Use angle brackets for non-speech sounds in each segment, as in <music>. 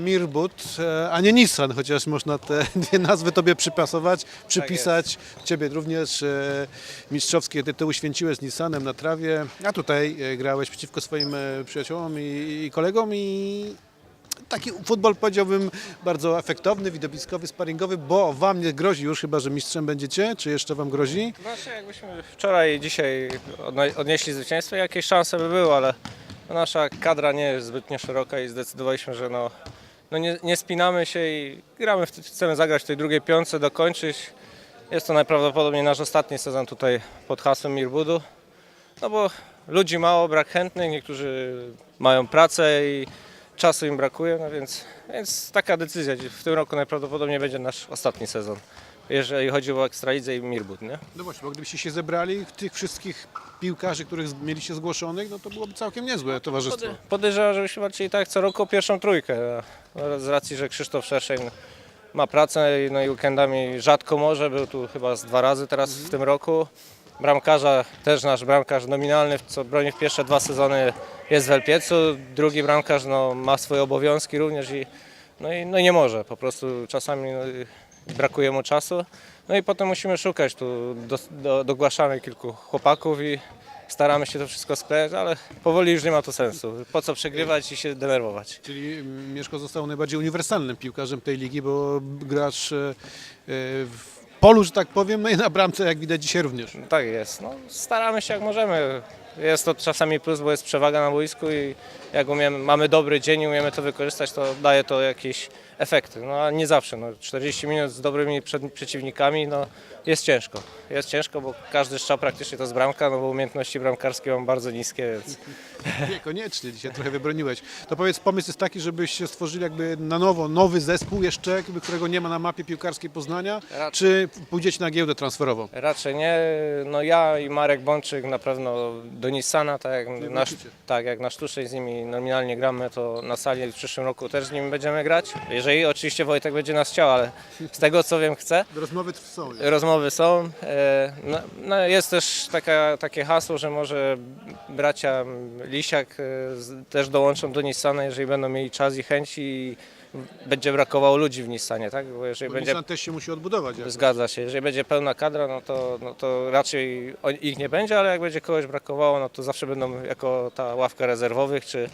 Mirbut, e, a nie Nissan, chociaż można te <laughs> dwie nazwy Tobie przypasować, przypisać. Ciebie również e, mistrzowskie tytuły święciłeś z Nissanem na trawie, a tutaj e, grałeś przeciwko swoim przyjaciołom i, kolegom i taki futbol powiedziałbym bardzo efektowny, widowiskowy, sparingowy, bo Wam nie grozi już chyba, że mistrzem będziecie, czy jeszcze Wam grozi? Znaczy jakbyśmy wczoraj i dzisiaj odnieśli zwycięstwo, jakieś szanse by były, ale nasza kadra nie jest zbytnio szeroka i zdecydowaliśmy, że no, no nie, nie spinamy się i gramy, w, chcemy zagrać w tej drugiej piątce, dokończyć. Jest to najprawdopodobniej nasz ostatni sezon tutaj pod hasłem Mirbudu. No bo ludzi mało, brak chętnych, niektórzy mają pracę i czasu im brakuje, no więc, więc taka decyzja. W tym roku najprawdopodobniej będzie nasz ostatni sezon, jeżeli chodzi o Ekstralidze i Mirbud, nie? No właśnie, bo gdybyście się zebrali, tych wszystkich piłkarzy, których mieliście zgłoszonych, no to byłoby całkiem niezłe towarzystwo. Pody- Podejrzewam, żebyśmy walczyli tak co roku o pierwszą trójkę. Z racji, że Krzysztof Szerszeń ma pracę i- no i weekendami rzadko może, był tu chyba z dwa razy teraz w tym roku. Bramkarza, też nasz bramkarz nominalny, co broni w pierwsze dwa sezony jest w Elpiecu. Drugi bramkarz no, ma swoje obowiązki również i no, i no i nie może, po prostu czasami no, brakuje mu czasu. No i potem musimy szukać, tu do, do, dogłaszamy kilku chłopaków i staramy się to wszystko sklejać, ale powoli już nie ma to sensu. Po co przegrywać i się denerwować? Czyli Mieszko został najbardziej uniwersalnym piłkarzem tej ligi, bo grasz e, e, w polu, że tak powiem, no i na bramce, jak widać dzisiaj również. Tak jest. No, staramy się jak możemy. Jest to czasami plus, bo jest przewaga na boisku i jak umiemy, mamy dobry dzień i umiemy to wykorzystać, to daje to jakieś efekty. No a nie zawsze. No, 40 minut z dobrymi przed, przeciwnikami no, jest ciężko. Jest ciężko, bo każdy strzał praktycznie to z bramka, no bo umiejętności bramkarskie mam bardzo niskie, więc <laughs> Niekoniecznie, dzisiaj trochę wybroniłeś. To powiedz, pomysł jest taki, żebyście stworzyli jakby na nowo nowy zespół jeszcze, jakby, którego nie ma na mapie piłkarskiej Poznania, Raczej. czy pójdziecie na giełdę transferową? Raczej nie. No ja i Marek Bączyk na pewno do Nissana, tak jak, na, tak jak na sztucznej z nimi nominalnie gramy, to na sali w przyszłym roku też z nimi będziemy grać. Jeżeli oczywiście Wojtek będzie nas chciał, ale z tego co wiem chce. Rozmowy są. Rozmowy są. E, No, no jest też taka, takie hasło, że może bracia Lisiak e, też dołączą do Nissana, jeżeli będą mieli czas i chęć i będzie brakowało ludzi w Nissanie, tak? Bo jeżeli Bo będzie Nissan też się musi odbudować. jakoś. Zgadza się. Jeżeli będzie pełna kadra, no to, no to raczej o- ich nie będzie, ale jak będzie kogoś brakowało, no to zawsze będą jako ta ławka rezerwowych, czy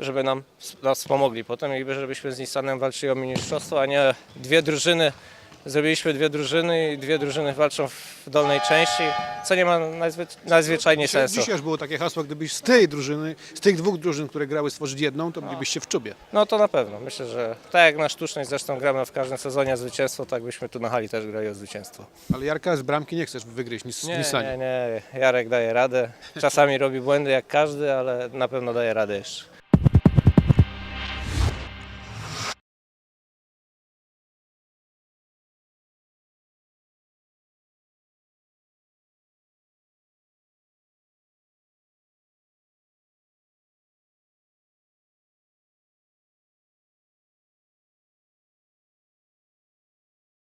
żeby nam nas pomogli. Potem i żebyśmy z Nissanem walczyli o mistrzostwo, a nie dwie drużyny. Zrobiliśmy dwie drużyny i dwie drużyny walczą w dolnej części, co nie ma najzwy, najzwyczajniej Dzisiaj, sensu. dzisiaj już było takie hasło, gdybyś z tej drużyny, z tych dwóch drużyn, które grały, stworzyć jedną, to bylibyście w czubie. No to na pewno. Myślę, że tak jak na sztucznej zresztą gramy w każdym sezonie o zwycięstwo, tak byśmy tu na hali też grali o zwycięstwo. Ale Jarka z bramki nie chcesz wygryźć nic Nie, Nissanie. nie, nie. Jarek daje radę. Czasami robi błędy jak każdy, ale na pewno daje radę jeszcze.